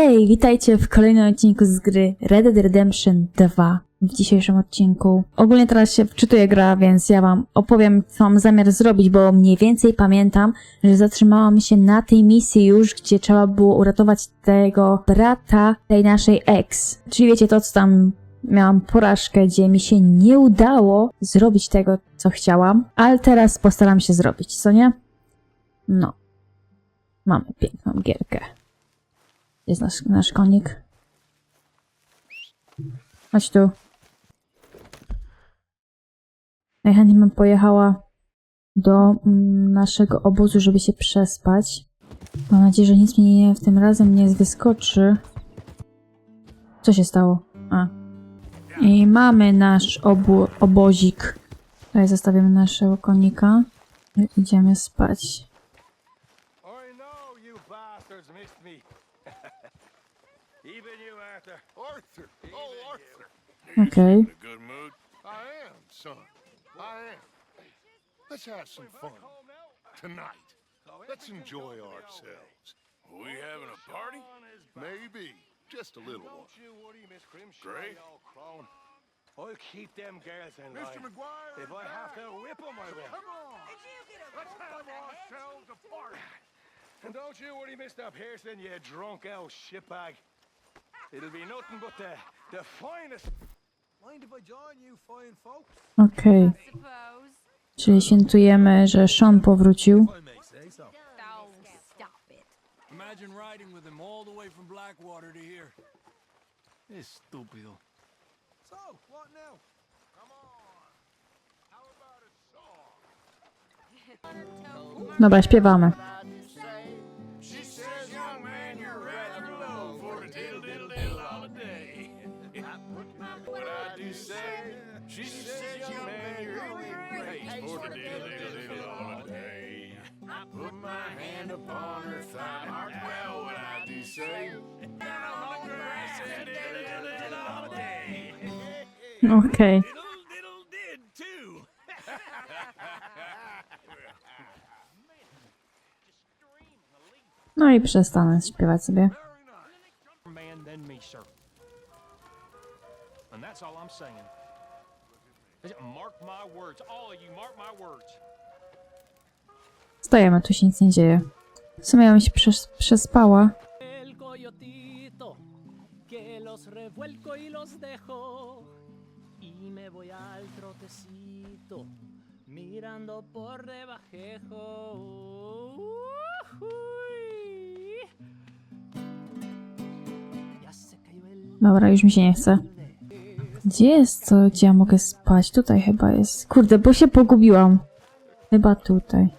Hej, witajcie w kolejnym odcinku z gry Red Dead Redemption 2. W dzisiejszym odcinku. Ogólnie teraz się wczytuję gra, więc ja wam opowiem, co mam zamiar zrobić, bo mniej więcej pamiętam, że zatrzymałam się na tej misji już, gdzie trzeba było uratować tego brata tej naszej ex. Czyli wiecie to, co tam miałam porażkę, gdzie mi się nie udało zrobić tego, co chciałam, ale teraz postaram się zrobić, co nie? No. Mamy piękną gierkę. Jest nasz, nasz konik. Chodź tu. Najchętniej bym pojechała do mm, naszego obozu, żeby się przespać. Mam nadzieję, że nic mi nie, w tym razem nie wyskoczy. Co się stało? A. I mamy nasz obu, obozik. Tutaj zostawimy naszego konika. I idziemy spać. Okej. In a good mood? I am, son. I am. Let's have some fun tonight. Let's enjoy ourselves. We having a party? Maybe just a little one. Don't you worry, Miss Grimshaw, Great. you old crone. I'll keep them girls in Mr. line. McGuire! If I have to whip them, I will. Come on! Let's have ourselves a party. And don't you worry, Mr. Pearson, you drunk old shitbag. It'll be nothing but the, the finest. Okej. Czyli świętujemy, że Sean powrócił. Imagine riding with him all the way from Blackwater to here. This stupido. So, what now? Come on. How about a song? Dobra, śpiewamy. What I do say, she says, young man, you're really great for the diddle diddle diddle holiday. I put my hand upon her thigh, mark well what I do say. Diddle diddle diddle holiday. Okej. Diddle diddle did too. No i przestanę śpiewać sobie. Stajemy, tu się nic nie dzieje. W sumie ja bym się przes przespała. y y mirando por Dobra, już mi się nie chce. Gdzie jest to, gdzie ja mogę spać? Tutaj chyba jest. Kurde, bo się pogubiłam. Chyba tutaj.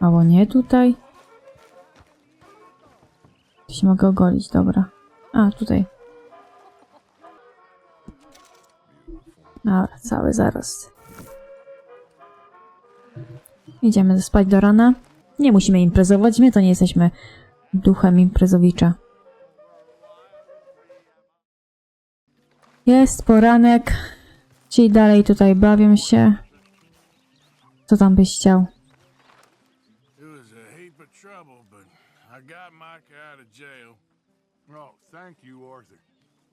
Albo nie tutaj. Tu się mogę ogolić, dobra. A, tutaj. Dobra, cały zaraz. Idziemy spać do rana. Nie musimy imprezować, my to nie jesteśmy duchem imprezowicza. Jest poranek. Ci dalej tutaj bawią się. Co tam byś chciał? I got Mike out of jail. Oh, thank you, Arthur.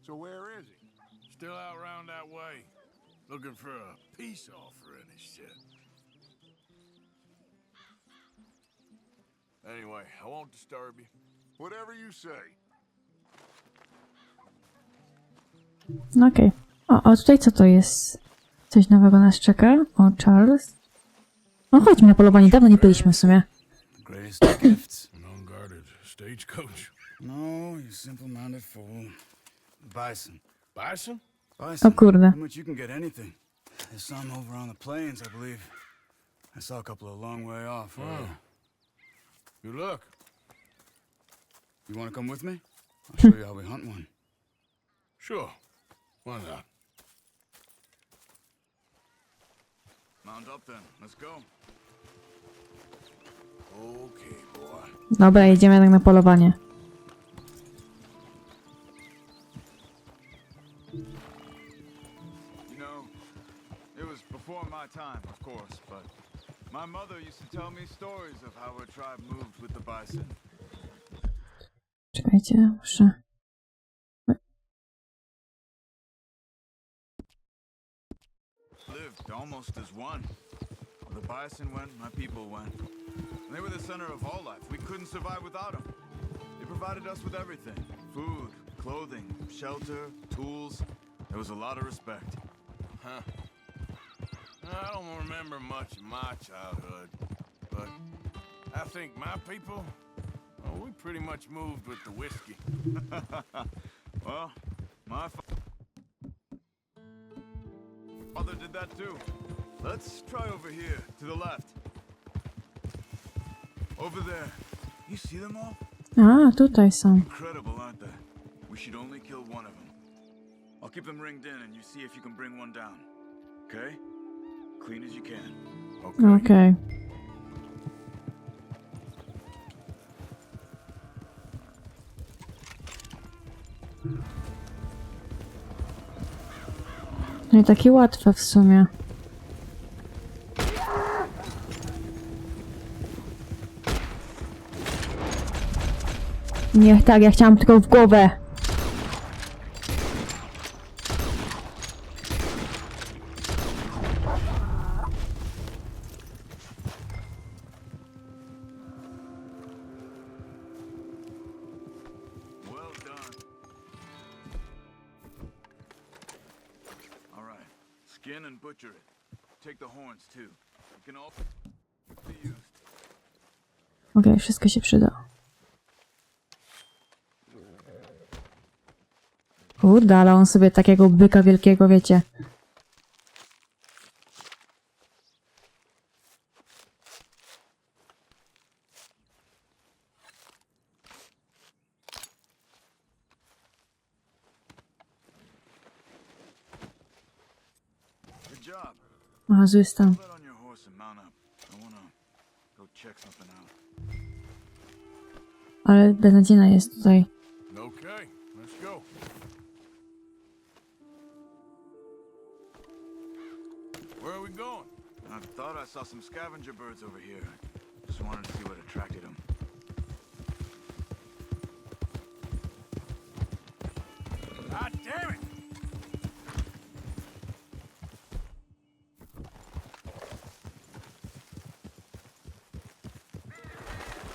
So where is he? Still out round that way, looking for a peace offering and shit. Anyway, I won't disturb you. Whatever you say. Okej. O, a tutaj co to jest? Coś nowego nas czeka? O, Charles. No chodźmy na polowanie, dawno nie byliśmy w sumie. stagecoach. No, you simple minded fool. Bison. Bison? Bison. O kurde. How much you can get anything. There's some over on the plains, I believe. I saw a couple a long way off. earlier. Good luck. You want to come with me? I'll hmm. show you how we hunt one. Sure. Why not? Mount up then. Let's go. Dobra, jedziemy jednak na polowanie. You know, it was before my time, of course, but my mother used to tell me stories of how her tribe moved with the bison. Czekajcie, muszę... Lived almost as one. The bison went, my people went. And they were the center of all life. We couldn't survive without them. They provided us with everything food, clothing, shelter, tools. There was a lot of respect. Huh. I don't remember much of my childhood, but I think my people, well, we pretty much moved with the whiskey. well, my fa- father did that too. Let's try over here, to the left. Over there. You see them all? A, tutaj są. Incredible, aren't they? We should only kill one of them. I'll keep them ringed in and you see if you can bring one down. Okay? Clean as you can. Okay. Okej. No i takie łatwe w sumie. Nie, tak, ja chciałam tylko w głowę. Well done. All right. Skin and butcher it. Take the horns too. You can all be used. Okej, wszystko się przyda. Kurde, ale on sobie takiego byka wielkiego, wiecie. Check something out. Ale beznadziejna jest tutaj. Thought I saw some scavenger birds over here. Just wanted to see what attracted them. God ah, damn it!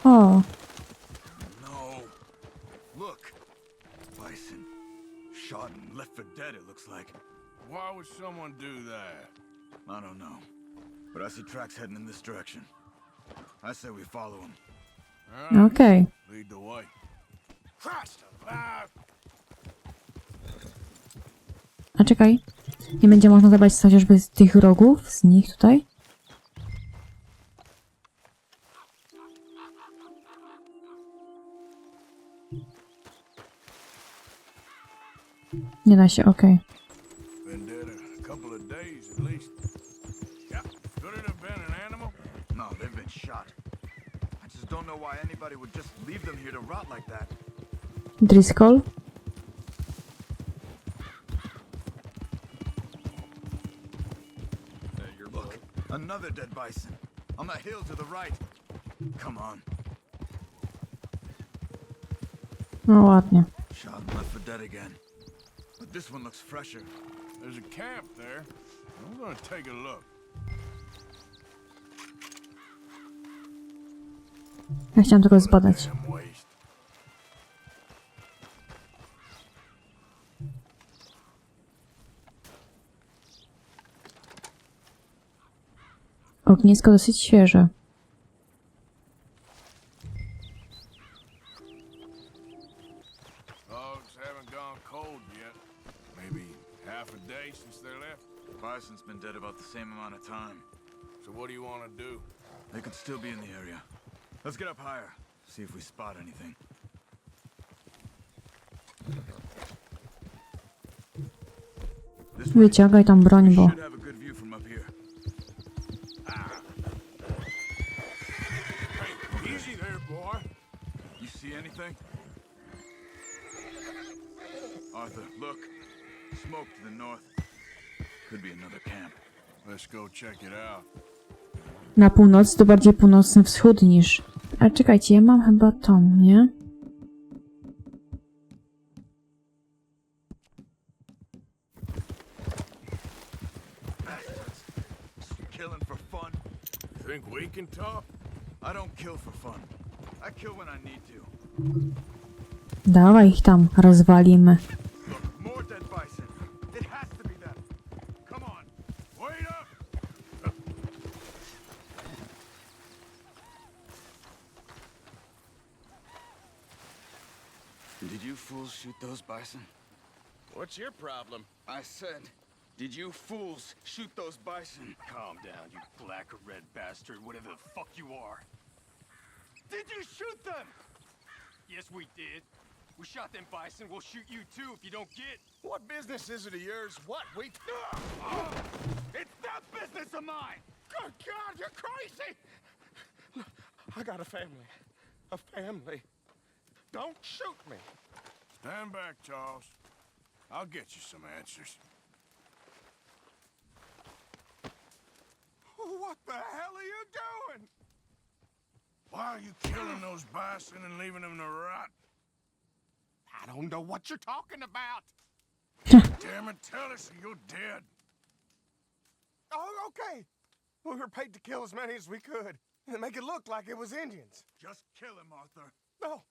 O, No. Look. Bison. Shot and left for dead, it looks like. Why would someone do that? I don't know. But I see tracks heading in this direction. I say we follow them. Okej. lead the way. Christ alive! A czekaj. Nie będzie można zabrać chociażby z tych rogów, z nich tutaj? Nie da się, okej. Don't know why anybody would just leave them here to rot like that. Driscoll? Look, another dead bison. On the hill to the right. Come on. No ładnie. Shot left for dead again. But this one looks fresher. There's a camp there. I'm gonna take a look. Ja chciałam tylko zbadać. Ognisko dosyć świeże. Bison's been dead about the same amount of time. So what do you want to do? They could still be in the area. Let's get up higher, see if we spot anything. Wiecie, jaka tam broń była. Arthur, look. Smoke to the north. Could be another camp. Let's go check it out. na północ to bardziej północny wschód niż... Ale czekajcie, ja mam chyba tą, nie? Think Dawaj ich tam, rozwalimy. What's your problem? I said, did you fools shoot those bison? Calm down, you black or red bastard, whatever the fuck you are. Did you shoot them? Yes, we did. We shot them bison. We'll shoot you too if you don't get. What business is it of yours? What? We. It's that business of mine! Good God, you're crazy! Look, I got a family. A family. Don't shoot me. Stand back, Charles. I'll get you some answers. What the hell are you doing? Why are you killing those bison and leaving them to rot? I don't know what you're talking about. Damn it, tell us you're dead. Oh, okay. We were paid to kill as many as we could and make it look like it was Indians. Just kill him, Arthur. No,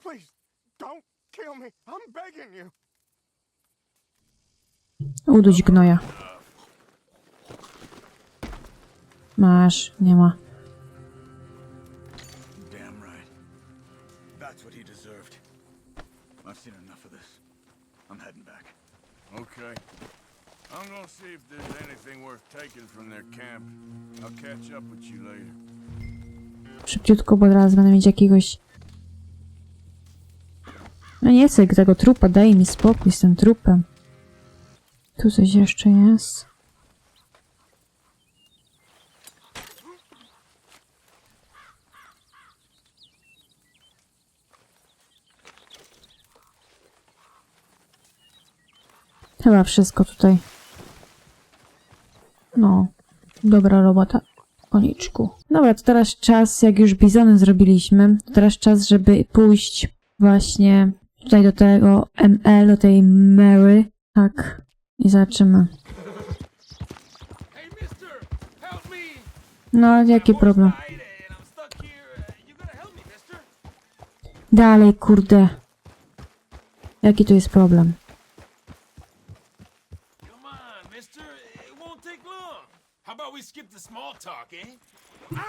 please, don't kill me. I'm begging you. Uduć gnoja. Masz, nie ma. Damn right. That's what he deserved. I've seen enough of this. I'm heading back. Okay. I'm gonna see if there's anything worth taking from their camp. I'll catch up with you later. Szybciutko, bo teraz będę mieć jakiegoś... Nie chcę tego trupa, daj mi spokój z tym trupem. Tu coś jeszcze jest. Chyba wszystko tutaj. No, dobra robota. Koniczku. Dobra, to teraz czas, jak już bizony zrobiliśmy, to teraz czas, żeby pójść właśnie tutaj do tego ML, do tej Mary. Tak. I zobaczymy. No, jaki problem? Died and I'm stuck here.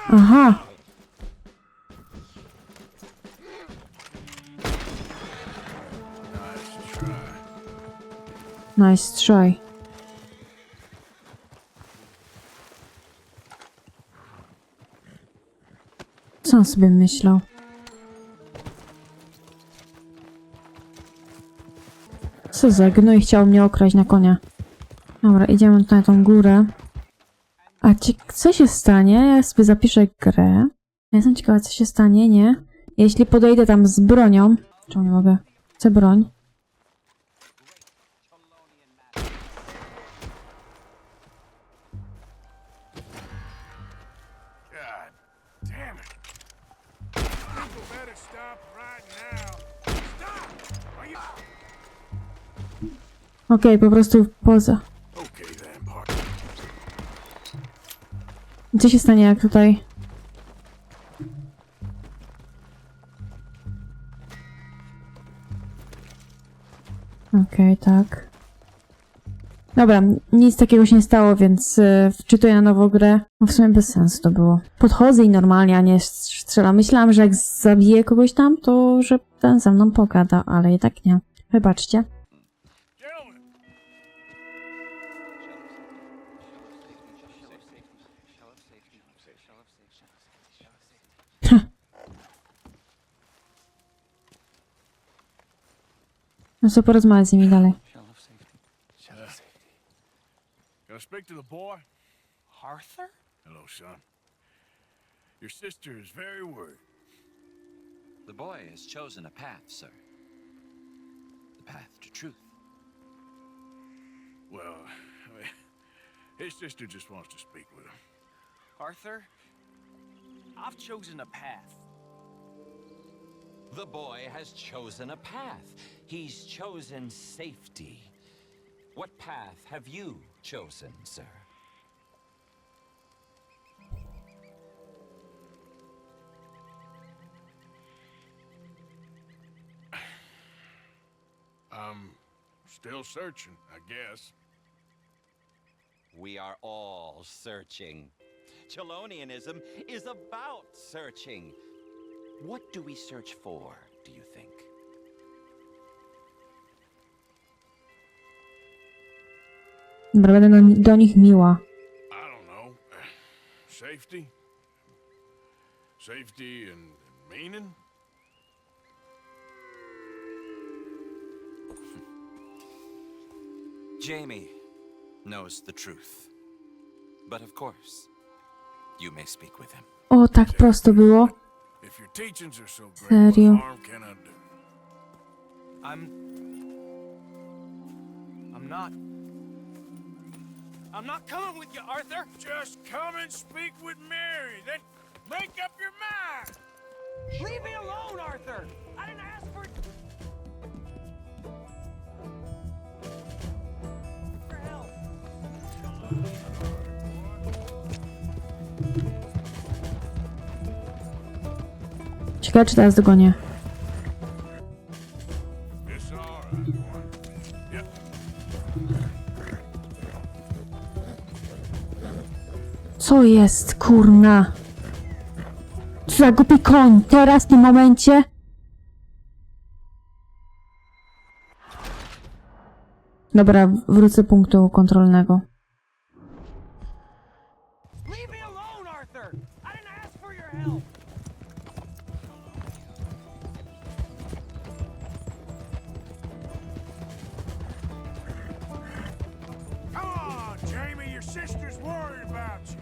Uh, You Nice try. Co on sobie myślał? Co za gnój chciał mnie okraść na konia. Dobra, idziemy na tą górę. A cie- co się stanie? Ja sobie zapiszę grę. Ja jestem ciekawa, co się stanie, nie? Jeśli podejdę tam z bronią. Czemu nie mogę? Chcę broń. Okej, po prostu poza. Okay. Co się stanie, jak tutaj... Okej, tak. Dobra, nic takiego się nie stało, więc y, wczytuję na nowo grę. No w sumie bez sensu to było. Podchodzę i normalnie, a nie strzelam. Myślałam, że jak zabiję kogoś tam, to że ten ze mną pogada, ale i tak nie. Wybaczcie. No co porozmawiać z nimi dalej. can I speak to the boy? Arthur? Hello, son. Your sister is very worried. The boy has chosen a path, sir. The path to truth. Well, I mean, his sister just wants to speak with him. Arthur? I've chosen a path. The boy has chosen a path. He's chosen safety. What path have you chosen, sir? I'm still searching, I guess. We are all searching. Chelonianism is about searching. What do we search for, do you think? Dobra, będę do, do nich miła. I don't know. Safety? Safety and, and meaning? Jamie knows the truth. But of course, you may speak with him. O, tak prosto było. If your teachings are so great, Serio? what harm can I do? I'm. I'm not. I'm not coming with you, Arthur! Just come and speak with Mary, then make up your mind! Leave me alone, Arthur! I didn't ask for. For help! Ciekawe, czy teraz dogonię. Co jest, kurna? Co za głupi koń? Teraz, w tym momencie? Dobra, wrócę punktu kontrolnego. About you.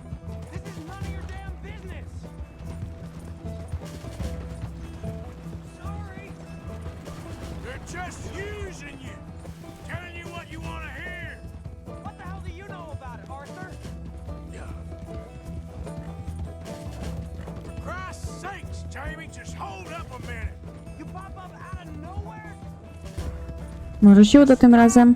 This is none of your damn business! Sorry! They're just using you, telling you what you want to hear. What the hell do you know about it, Arthur? For Christ's sakes, Jamie, just hold up a minute. You pop up out of nowhere? Tym razem?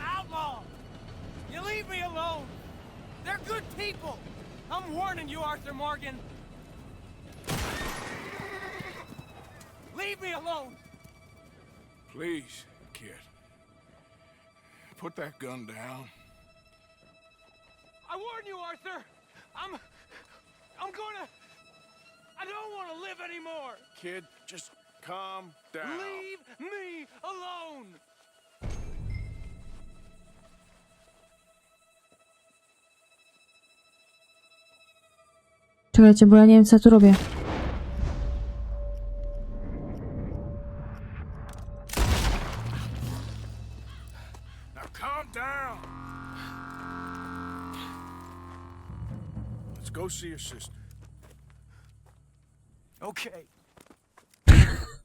outlaw! You leave me alone! They're good people! I'm warning you, Arthur Morgan! Leave me alone! Please, kid. Put that gun down. I warn you, Arthur! I'm. I'm gonna. I don't want to live anymore! Kid, just calm down. Leave me alone! Czekajcie, bo ja nie wiem, co ja tu robię. Down. Let's go see your sister. Okay,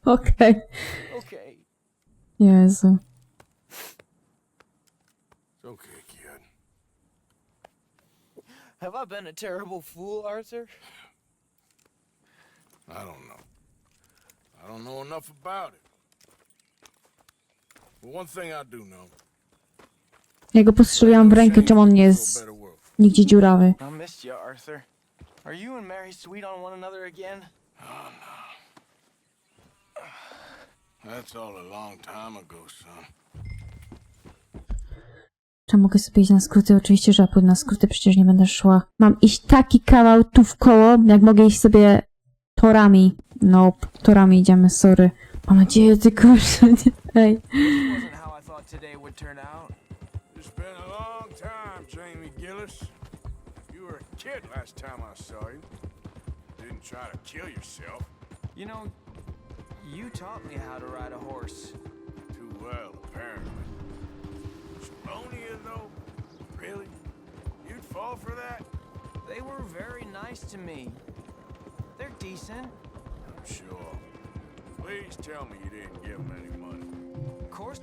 Okej. okay. Jezu. Uh, it's okay, kid. Have I been a terrible fool, Arthur? I don't know. I don't know enough about it. But one thing I do know. Ja go postrzeliłam w rękę, czemu on nie jest nigdzie dziurawy. I missed you, Arthur. Are you and Mary sweet on one another again? That's all a long time ago, son. Czy mogę sobie iść na skróty? Oczywiście, że ja pójdę na skróty, przecież nie będę szła. Mam iść taki kawał tu w koło, jak mogę iść sobie torami. Nope, torami idziemy, sorry. Mam nadzieję tylko, że nie... Ej. It's been a long time, Jamie Gillis. You were a kid last time I saw you. Didn't try to kill yourself. You know, you taught me how to ride a horse. Too well, apparently. Chelonia, though? Really? You'd fall for that? They were very nice to me. They're decent. I'm sure. Please tell me you didn't give them any money. Of course,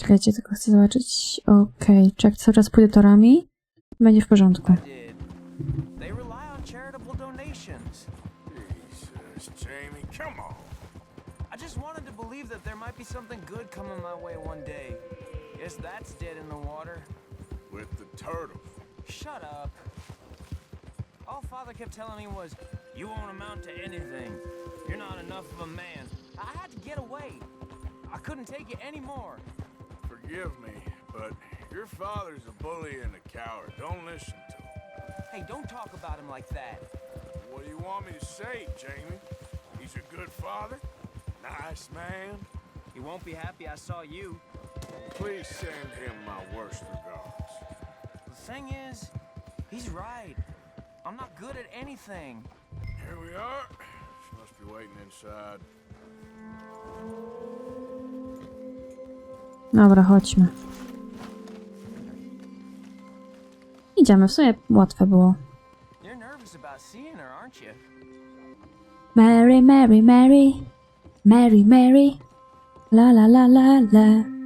Czekajcie, tylko chcę zobaczyć. Okej, czy jak cały czas pójdę torami? Będzie w porządku. Shut up. All Father kept telling me was, you won't amount to anything. You're not enough of a man. I had to get away. I couldn't take it anymore. Forgive me, but your father's a bully and a coward. Don't listen to him. Hey, don't talk about him like that. What do you want me to say, Jamie? He's a good father? Nice man? He won't be happy I saw you. Please send him my worst regards. The thing is, he's right. I'm not good at anything. Here we are. She must be waiting inside. Dobra, chodźmy. Idziemy, w sumie łatwe było. Mary, Mary, Mary. Mary, Mary. La la la la la.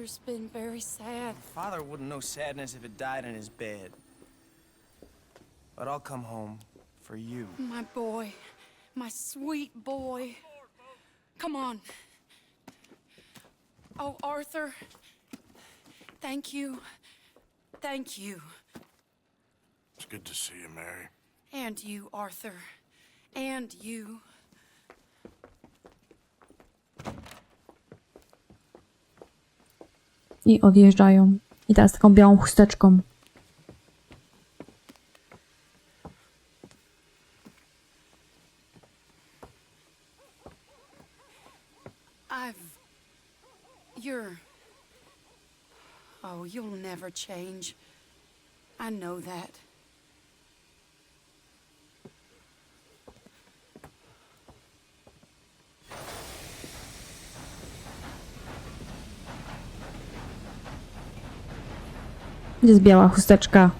Father's been very sad. Father wouldn't know sadness if it died in his bed. But I'll come home for you. My boy. My sweet boy. Come on. Oh, Arthur. Thank you. Thank you. It's good to see you, Mary. And you, Arthur. And you. I odjeżdżają. I teraz taką białą chusteczką. Oh, you'll never change. I know that. Gdzie jest biała chusteczka?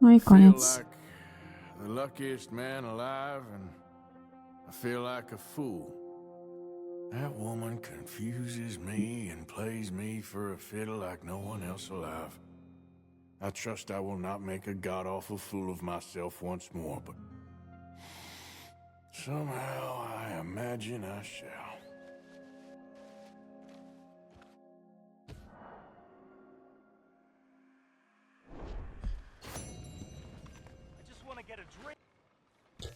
No i koniec. the luckiest man alive, and I feel like a fool. That woman confuses me and plays me for a fiddle like no one else alive. I trust I will not make a god awful fool of myself once more, but somehow I imagine I shall.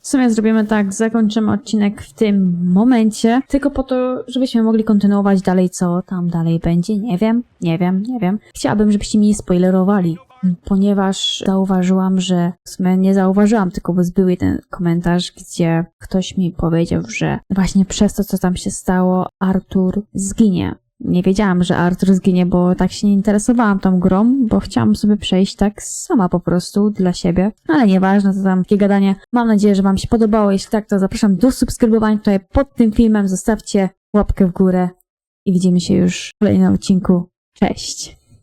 W sumie zrobimy tak, zakończymy odcinek w tym momencie, tylko po to, żebyśmy mogli kontynuować dalej, co tam dalej będzie. Nie wiem, nie wiem, nie wiem. Chciałabym, żebyście mi spoilerowali, ponieważ zauważyłam, że w sumie nie zauważyłam, tylko bo zbył jeden komentarz, gdzie ktoś mi powiedział, że właśnie przez to, co tam się stało, Artur zginie. Nie wiedziałam, że Arthur zginie, bo tak się nie interesowałam tą grą, bo chciałam sobie przejść tak sama po prostu dla siebie. Ale nieważne, to tam takie gadanie. Mam nadzieję, że Wam się podobało. Jeśli tak, to zapraszam do subskrybowania tutaj pod tym filmem. Zostawcie łapkę w górę i widzimy się już w kolejnym odcinku. Cześć!